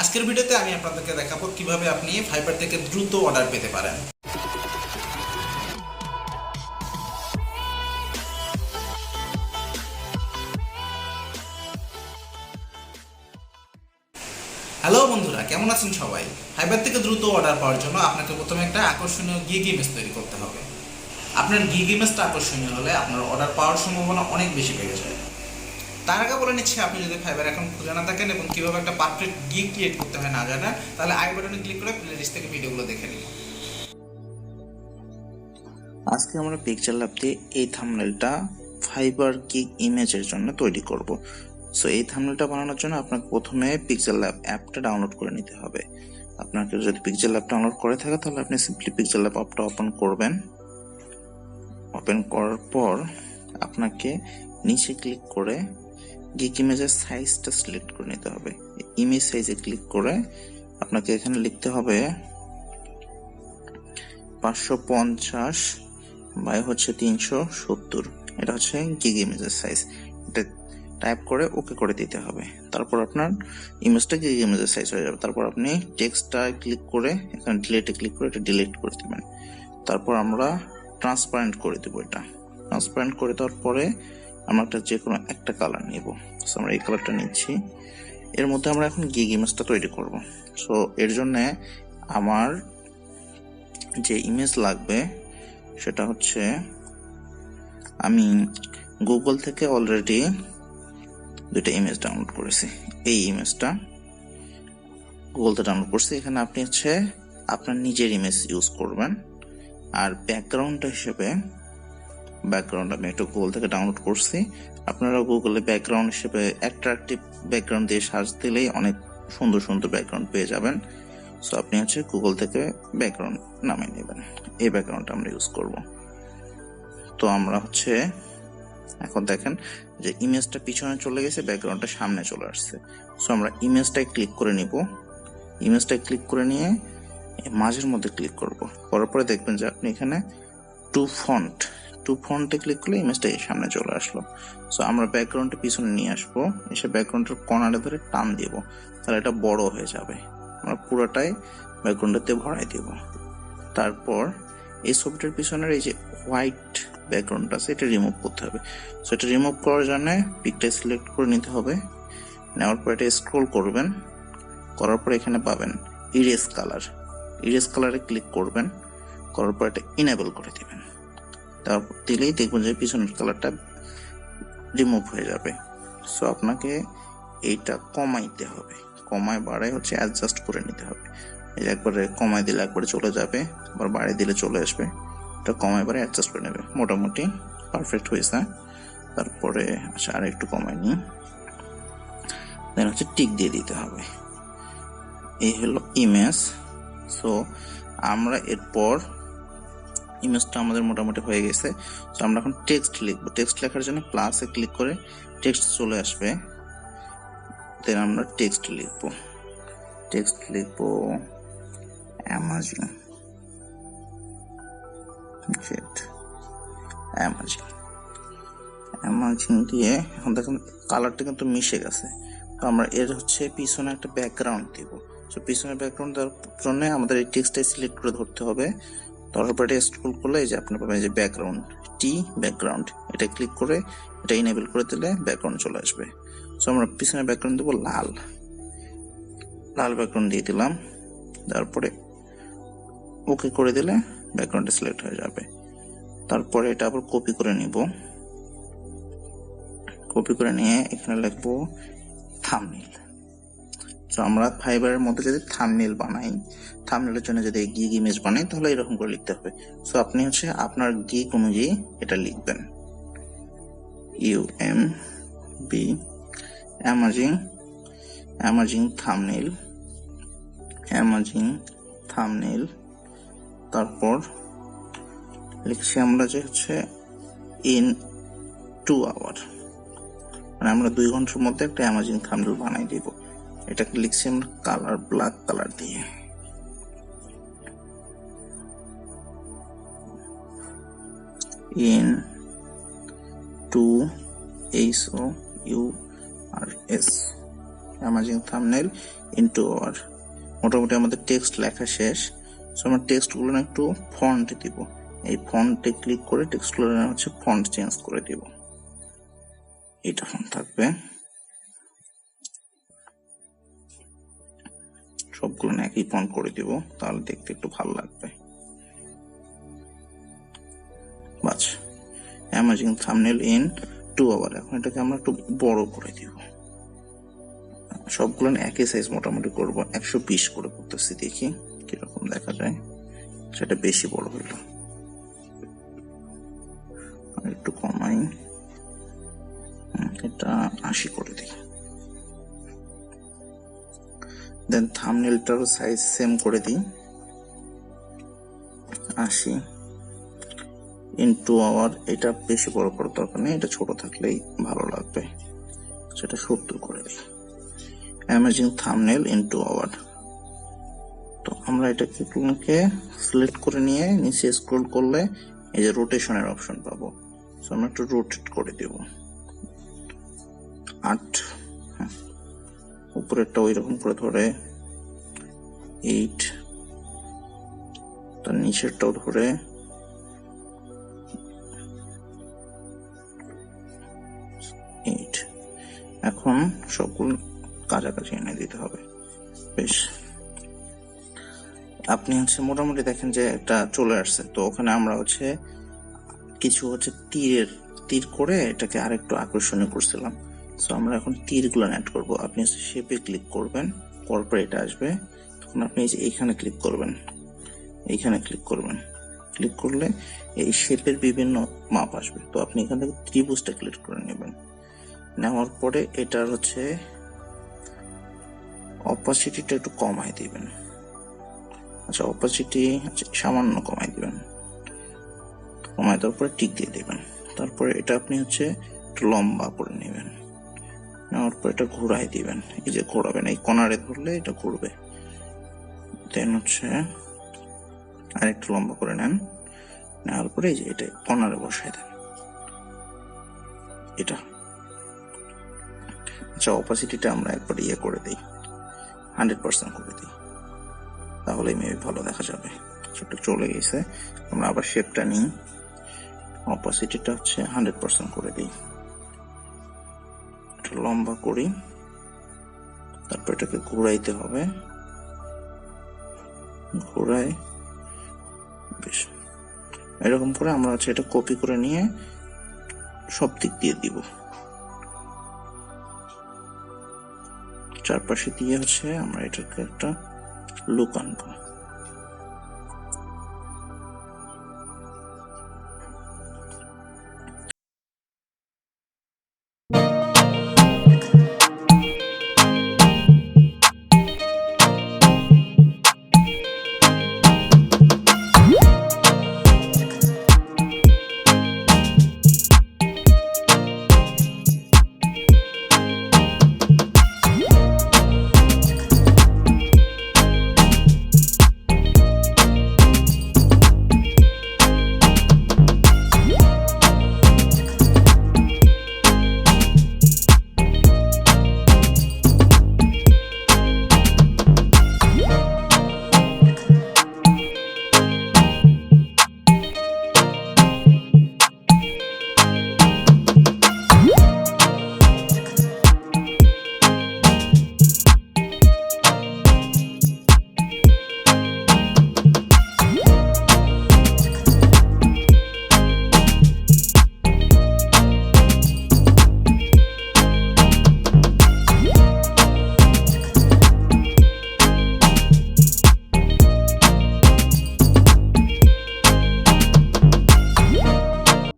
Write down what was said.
আজকের ভিডিওতে আমি আপনাদেরকে দেখাবো কীভাবে আপনি ফাইবার থেকে দ্রুত অর্ডার পেতে পারেন। হ্যালো বন্ধুরা, কেমন আছেন সবাই? ফাইবার থেকে দ্রুত অর্ডার পাওয়ার জন্য আপনাকে প্রথমে একটা আকর্ষণীয় গিগ ইমেজ তৈরি করতে হবে। আপনার গিগ ইমেজটা আকর্ষণীয় হলে আপনার অর্ডার পাওয়ার সম্ভাবনা অনেক বেশি বেড়ে যায়। তার আগে বলে নিচ্ছি, আপনি যদি ফাইবার অ্যাকাউন্ট খুলে না থাকেন এবং কীভাবে একটা পারফেক্ট গিগ ক্রিয়েট করতে হয় না জানেন, তাহলে আই বাটনে ক্লিক করে প্লেলিস্ট থেকে ভিডিওগুলো দেখে নিন। আজকে আমরা পিকচার ল্যাব দিয়ে এই থাম্বনেলটা ফাইবার গিগ ইমেজের জন্য তৈরি করব। সো এই থাম্বনেলটা বানানোর জন্য আপনাকে প্রথমে পিকচার ল্যাব অ্যাপটা ডাউনলোড করে নিতে হবে। আপনাকে যদি পিকচার ল্যাব ডাউনলোড করে থাকে, তাহলে আপনি সিম্পলি পিকচার ল্যাব অ্যাপটা ওপেন করবেন। ওপেন করার পর আপনাকে নিচে ক্লিক করে গিগ ইমেজের সাইজটা সিলেক্ট করে নিতে হবে। ইমেজ সাইজে ক্লিক করে আপনাকে এখানে লিখতে হবে পাঁচশো পঞ্চাশ বাই হচ্ছে তিনশো সত্তর। এটা হচ্ছে গিগ ইমেজের সাইজ এটা টাইপ করে ওকে করে দিতে হবে। তারপর আপনার ইমেজটা গিগ ইমেজের সাইজ হয়ে যাবে। তারপর আপনি টেক্সটটা ক্লিক করে এখানে ডিলেটে ক্লিক করে এটা ডিলিট করে দেবেন। তারপর আমরা ট্রান্সপারেন্ট করে দেবো এটা। ট্রান্সপারেন্ট করে দেওয়ার পরে আমরা একটা যে কোনো একটা কালার নিব। সো আমরা এই কালারটা নিচ্ছি। এর মধ্যে আমরা এখন গিগ ইমেজটা তৈরি করব। সো এর জন্য আমার যে ইমেজ লাগবে, সেটা হচ্ছে আমি গুগল থেকে অলরেডি দুইটা ইমেজ ডাউনলোড করেছি। এই ইমেজটা গুগল থেকে ডাউনলোড করছি। এখানে আপনি হচ্ছে আপনার নিজের ইমেজ ইউজ করবেন। আর ব্যাকগ্রাউন্ডটা হিসেবে ব্যাকগ্রাউন্ড আমি একটু গুগল থেকে ডাউনলোড করছি। আপনারা গুগলে ব্যাকগ্রাউন্ড হিসেবে অ্যাট্রাকটিভ ব্যাকগ্রাউন্ড দিয়ে সার্চ দিলেই অনেক সুন্দর সুন্দর ব্যাকগ্রাউন্ড পেয়ে যাবেন। সো আপনি হচ্ছে গুগল থেকে ব্যাকগ্রাউন্ড নামিয়ে নেবেন। এই ব্যাকগ্রাউন্ডটা আমরা ইউজ করব। তো আমরা হচ্ছে, এখন দেখেন যে ইমেজটা পিছনে চলে গেছে ব্যাকগ্রাউন্ডটা সামনে চলে আসছে। সো আমরা ইমেজটায় ক্লিক করে নিব। ইমেজটায় ক্লিক করে নিয়ে মাঝের মধ্যে ক্লিক করব। করার পরে দেখবেন যে আপনি এখানে টু ফন্ট টু ফন্টে ক্লিক করলে ইমেজটা সামনে চলে আসলো। সো আমরা ব্যাকগ্রাউন্ডটা পিছনে নিয়ে আসব। এসে ব্যাকগ্রাউন্ডের কর্নারে ধরে টান দিব। তাহলে এটা বড় হয়ে যাবে। আমরা পুরোটাই ব্যাকগ্রাউন্ডেতে ভরাই দেব। তারপর এই ছবিটার পিছনের এই যে হোয়াইট ব্যাকগ্রাউন্ডটা আছে, এটা রিমুভ করতে হবে। সো এটা রিমুভ করার জন্য পিকটা সিলেক্ট করে নিতে হবে। নেওয়ার পর এটা স্ক্রোল করবেন। করার পর এখানে পাবেন ইরেস কালার ইরেজ কালারে ক্লিক করবেন। করার পর এটা ইনেবল করে দিবেন। তারপর দিলেই দেখবেন যে পিছনের কালারটা রিমুভ হয়ে যাবে। সো আপনাকে এইটা কমাইতে হবে। কমায় বাড়ায় হচ্ছে অ্যাডজাস্ট করে নিতে হবে। এই একবারে কমায় দিলে একবারে চলে যাবে, আবার বাড়িয়ে দিলে চলে আসবে। এটা কমায় বাড়ে অ্যাডজাস্ট করে নেবে। মোটামুটি পারফেক্ট হয়েছে। তারপরে আচ্ছা আর একটু কমায় নিই। দেন হচ্ছে টিক দিয়ে দিতে হবে। এই হলো ইমেজ সো আমরা এরপর ইমেজটা আমাদের মোটামুটি হয়ে গেছে। তো আমরা এখন টেক্সট লিখব। টেক্সট লেখার জন্য প্লাসে ক্লিক করে টেক্সট চলে আসবে। দেন আমরা টেক্সট লিখব। টেক্সট লিখব অ্যামাজন জেট অ্যামাজন অ্যামাজন দিয়ে এখন দেখুন কালারটা কিন্তু মিশে গেছে। তো আমরা এর হচ্ছে পিছনে একটা ব্যাকগ্রাউন্ড দিব। তো পিছনে ব্যাকগ্রাউন্ড দেওয়ার জন্য আমাদের এই টেক্সটটাই সিলেক্ট করে ধরতে হবে। তারপর এটা স্ক্রল করলে এই যে আপনি পাবেন যে ব্যাকগ্রাউন্ড টি ব্যাকগ্রাউন্ড এটা ক্লিক করে এটা ইনেবল করে দিলে ব্যাকগ্রাউন্ড চলে আসবে। সো আমরা পিছনে ব্যাকগ্রাউন্ড দেবো লাল। লাল ব্যাকগ্রাউন্ড দিয়ে দিলাম। তারপরে ওকে করে দিলে ব্যাকগ্রাউন্ডটা সিলেক্ট হয়ে যাবে। তারপরে এটা আবার কপি করে নিব। কপি করে নিয়ে এখানে লিখব থামনেল তো আমরা ফাইবারের মধ্যে যদি থামনেল বানাই থামনেলের জন্য যদি গিগ ইমেজ বানাই, তাহলে এরকম করে লিখতে হবে। সো আপনি হচ্ছে আপনার গিগ অনুযায়ী এটা লিখবেন। U M B amazing amazing thumbnail amazing thumbnail তারপর লিখছি আমরা যে হচ্ছে ইন টু আওয়ার মানে আমরা দুই ঘণ্টার মধ্যে একটা অ্যামাজিং থামনেল বানাই দিব। এটাকে লিখছি আমরা কালার ব্ল্যাক কালার দিয়ে। In two H O U R S amazing thumbnail into আর মোটামুটি আমাদের টেক্সট লেখা শেষ। সো আমরা টেক্সটগুলো না একটু ফন্ট দিব। এই ফন্টে ক্লিক করে টেক্সটগুলো হচ্ছে ফন্ট চেঞ্জ করে দিব। এটা ফন্ট থাকবে। সবগুলো একই ফন্ট করে দিব, তাহলে দেখতে একটু ভালো লাগবে। বাস amazing thumbnail in two hour এখন এটাকে আমরা একটু বড় করে দিব। সবগুলো একই সাইজ মোটামুটি করব, একশো বিশ করে করতেছি দেখি কীরকম দেখা যায়। সেটা বেশি বড় হইল। একটু কমাই। এটা আশি করে দিই। দেন থামনেলটারও সাইজ সেম করে দিই। আশি ইনটু আওয়ার এটা বেশি বড় করার দরকার নেই, এটা ছোট থাকলেই ভালো লাগবে। সেটা সত্তর করে দিই। অ্যামাজিং থামনেল ইনটু আওয়ার তো আমরা এটাকে সিলেক্ট করে নিয়ে নিচে স্ক্রল করলে এই যে রোটেশনের অপশন পাবো। তো আমরা একটু রোটেট করে দেব। আট হ্যাঁ। উপরেরটা ওই রকম করে ধরে এইট তার নিচেরটাও ধরে এইট এখন সবগুলো কাছাকাছি এনে দিতে হবে। বেশ। আপনি হচ্ছে মোটামুটি দেখেন যে একটা চলে আসছে। তো ওখানে আমরা হচ্ছে কিছু হচ্ছে তীরের, তীর করে এটাকে আরেকটু আকর্ষণীয় করছিলাম। তো আমরা এখন তীরগুলো অ্যাড করব। আপনি শেপে ক্লিক করবেন করার পর এটা আসবে। তখন আপনি যে এইখানে ক্লিক করবেন, এইখানে ক্লিক করবেন। ক্লিক করলে এই শেপের বিভিন্ন মাপ আসবে। তো আপনি এখান থেকে ত্রিভুজটা ক্লিক করে নেবেন। নেওয়ার পরে এটার হচ্ছে অপাসিটিটা একটু কমাই দিবেন। আচ্ছা অপাসিটি সামান্য কমাই দিবেন। কমাই দেওয়ার পরে টিক দিয়ে দিবেন। তারপরে এটা আপনি হচ্ছে একটু লম্বা করে নেবেন। নেওয়ার পর এটা ঘোরাই দিবেন। এই যে ঘোরাবেন, এই কনারে ধরলে এটা ঘুরবে। দেন হচ্ছে আর একটু লম্বা করে নেন। নেওয়ার পরে এই যে এটা কনারে বসাই দেন। এটা। আচ্ছা অপাসিটিটা আমরা একবার ইয়ে করে দিই। হান্ড্রেড পার্সেন্ট করে দিই। তাহলে মেবি ভালো দেখা যাবে। সেটা চলে গেছে। আমরা আবার শেপটা নিই। অপাসিটিটা হচ্ছে হান্ড্রেড পার্সেন্ট করে দিই। লম্বা করি। তারপর এটাকে ঘুরাইতে হবে। ঘুরাই। বেশ। এরকম করে আমরা হচ্ছে এটা কপি করে নিয়ে সব দিক দিয়ে দিব। চারপাশে দিয়ে হচ্ছে আমরা এটাকে একটা লুক আনব।